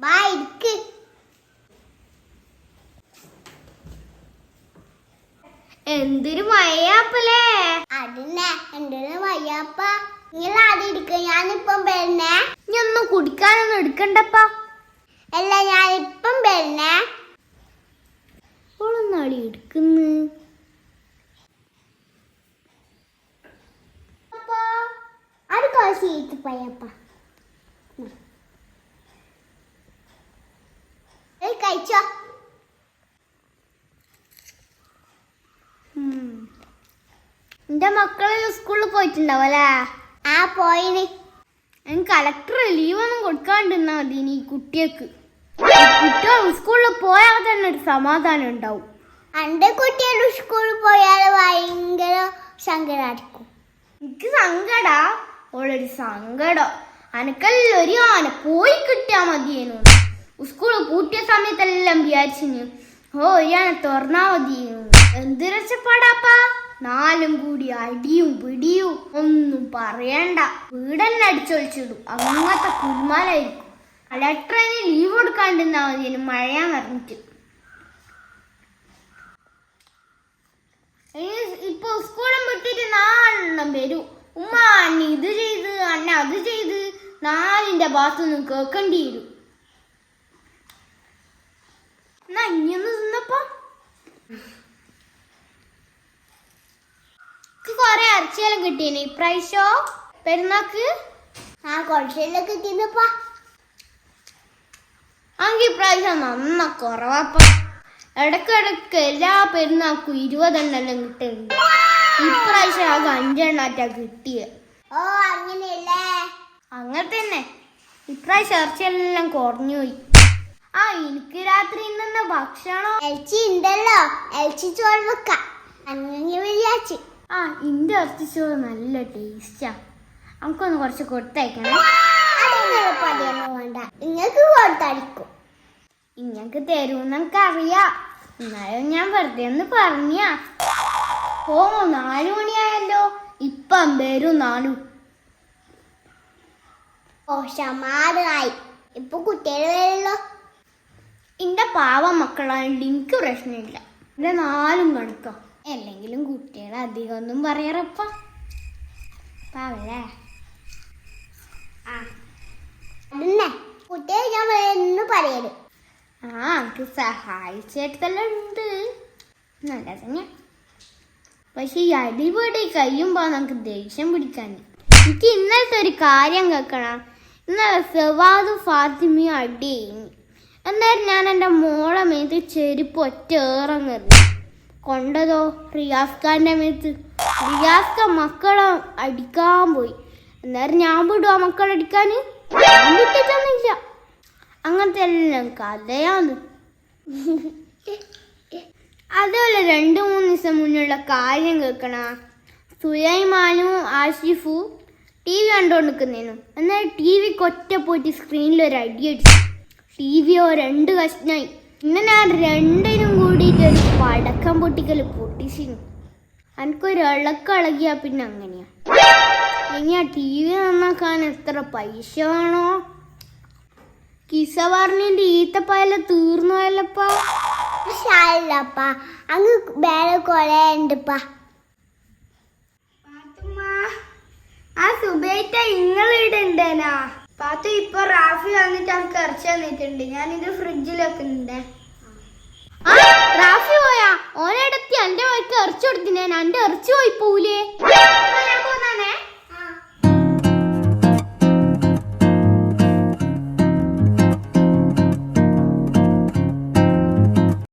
Bike എന്തിനു എന്തൊരു മയ്യാപ്പല്ലേ അതിനെ എന്തൊരു മയ്യാപ്പ നിങ്ങൾ ആദ്യം ഇരിക്ക ഞാനിപ്പം വരുന്നേ നീ ഒന്നും കുടിക്കാനൊന്നും എടുക്കണ്ടപ്പ. അല്ല ഞാനിപ്പം വരുന്നേ ഓളൊന്നാളി എടുക്കുന്നു. അടുക്കള ചെയ്ത് പോയപ്പ കഴിച്ചോ? എന്റെ മക്കളെ സ്കൂളിൽ പോയിട്ടുണ്ടാവല്ലേ ആ പോയിന്. കളക്ടർ ലീവൊന്നും കൊടുക്കാണ്ടിരുന്നാ മതി ഇനി ഈ കുട്ടികൾക്ക്. കുട്ടികൾ സ്കൂളിൽ പോയാൽ തന്നെ ഒരു സമാധാനം ഉണ്ടാവും. എന്റെ കുട്ടികൾ സ്കൂളിൽ പോയാൽ ഭയങ്കര സങ്കടമായിരിക്കും എനിക്ക് സങ്കടാ. ഓളൊരു സങ്കടം. അനക്കല്ലൊരു ആന പോയി കിട്ടിയാ മതിയേനു. സ്കൂൾ കൂട്ടിയ സമയത്തെല്ലാം വിചാരിച്ചിന് ഓ ഞാൻ തുറന്നാ മതി. എന്ത് രക്ഷപ്പാടാപ്പാ? നാലും കൂടി അടിയും പിടിയും ഒന്നും പറയണ്ട. വീടന്നെ അടിച്ചൊളിച്ചിടും. അങ്ങനത്തെ കുരുമാലായിരിക്കും. കളക്ടറിന് ലീവ് കൊടുക്കാണ്ടിരുന്നാ മതി. മഴയാൻ പറഞ്ഞിട്ട്. ഇപ്പൊ സ്കൂളും വിട്ടിട്ട് നാലെണ്ണം വരും. ഉമ്മ അന്നെ ഇത് ചെയ്ത് അന്നെ അത് ചെയ്ത് നാലിന്റെ ഭാഗത്തുനിന്ന് കേൾക്കേണ്ടി വരും. ഇനിയൊന്ന് തിന്നപ്പോ കൊറേ ഇറച്ചിയെല്ലാം കിട്ടീന്. ഇപ്രാവശ്യോ പെരുന്നാക്ക്? ആ കുറച്ചെല്ലാം കിട്ടിയപ്പാ ആങ്കി ഇപ്രാവശ്യം നന്ന കുറവാപ്പ ഇടക്കിടക്ക് എല്ലാ പെരുന്നാക്കും ഇരുപതെണ്ണെല്ലാം കിട്ടുന്നുണ്ട് ഇപ്രാവശ്യം ആകെ അഞ്ചെണ്ണാറ്റാ കിട്ടിയത് ഓ അങ്ങനെയല്ലേ? അങ്ങനെ തന്നെ ഇപ്രാവശ്യം ഇറച്ചിയെല്ലാം കുറഞ്ഞു പോയി. ആ എനിക്ക് രാത്രി ഇന്ന ഭക്ഷണം എൽച്ചി ഉണ്ടല്ലോ. എൽച്ചി ചോറ് വെക്കാം. അങ്ങനെ വിചാരിച്ചു. ആ ഇന്റെ ഇറച്ചി ചോറ് നല്ല ടേസ്റ്റാ നമുക്കൊന്ന് കുറച്ച് കൊടുത്തയക്കണേ. പതിയൊന്നും വേണ്ട. നിങ്ങൾക്ക് കൊടുത്തടിക്കും. ഇങ്ങക്ക് തരൂന്ന് എനിക്കറിയാം. എന്നാലും ഞാൻ വെറുതെ ഒന്ന് പറഞ്ഞ. ഓ നാലു മണിയായല്ലോ. ഇപ്പം വരും നാലു. ഓ ഷമാറായി ഇപ്പൊ കുട്ടികൾ വരുമല്ലോ എന്റെ പാവ മക്കളായോണ്ട് എനിക്ക് പ്രശ്നമില്ല. ഇവിടെ നാലും കണക്കാം അല്ലെങ്കിലും കുട്ടികൾ അധികം ഒന്നും പറയാറപ്പ. പാവല്ലേ ആ. ഞാൻ എന്ന് പറയൽ. ആ എനിക്ക് സഹായിച്ചെടുത്തെല്ലാം ഉണ്ട്. നല്ല തന്നെ പക്ഷെ ഈ അടിപൊളി കഴിയുമ്പോ നമുക്ക് ദേഷ്യം പിടിക്കാൻ. എനിക്ക് ഇന്നലത്തെ ഒരു കാര്യം കേൾക്കണം ഇന്നലെ സെവാദും ഫാത്തിമയും അടി എന്നാലും ഞാൻ എന്റെ മോളെ മേത്ത് ചെരുപ്പ് ഒറ്റ ഏറങ്ങറി കൊണ്ടതോ? റിയാസ് ഖാന്റെ മേത്ത്. റിയാസ് ഖാൻ മക്കളെ അടിക്കാൻ പോയി. എന്നാലും ഞാൻ വിടുവാ മക്കളെ അടിക്കാൻ. വിട്ടിട്ടൊന്നുമില്ല. അങ്ങനത്തെ എല്ലാം കഥയാണ്. അതുപോലെ രണ്ട് മൂന്ന് ദിവസം മുന്നുള്ള കാര്യം കേൾക്കണ. സുലൈമാനും ആഷിഫു ടി വി കണ്ടോണ്ടിരിക്കുന്നേനു. എന്നാൽ ടി വിക്ക് ഒറ്റ പോയിട്ട് സ്ക്രീനിൽ ഒരു അടി അടിയടിച്ചു ടി വിയോ രണ്ട് കഷ്ണായി പിന്നെ ഞാൻ രണ്ടിനും കൂടിയിട്ട് ഒരു പടക്കം പൊട്ടിക്കൽ പൊട്ടിച്ചിരുന്നു. എനിക്കൊരു ഇളക്കം ഇളകിയാ പിന്നെ അങ്ങനെയാ. ഇനി ആ ടി വി നന്നാക്കാൻ എത്ര പൈസ വേണോ? കിസ പറഞ്ഞിന്റെ ഈത്തപ്പായല തീർന്നു പോയല്ലപ്പാ ശാലപ്പാ അങ്ങ് വേറെ കൊറേ ഉണ്ടപ്പാ ആ സുബേറ്റ ഇങ്ങളിടണ്ടേനാ പാത്തു ഇപ്പൊ റാഫി വന്നിട്ട് അവർക്ക് ഇറച്ചി തന്നിട്ടുണ്ട്. ഞാൻ ഇത് ഫ്രിഡ്ജിൽ വെക്കുന്നുണ്ട്. റാഫി പോയാ? ഓനെടുത്തി എന്റെ വഴിക്ക് ഇറച്ചി കൊടുത്തിനെ. എന്റെ ഇറച്ചി പോയി പോവില്ലേ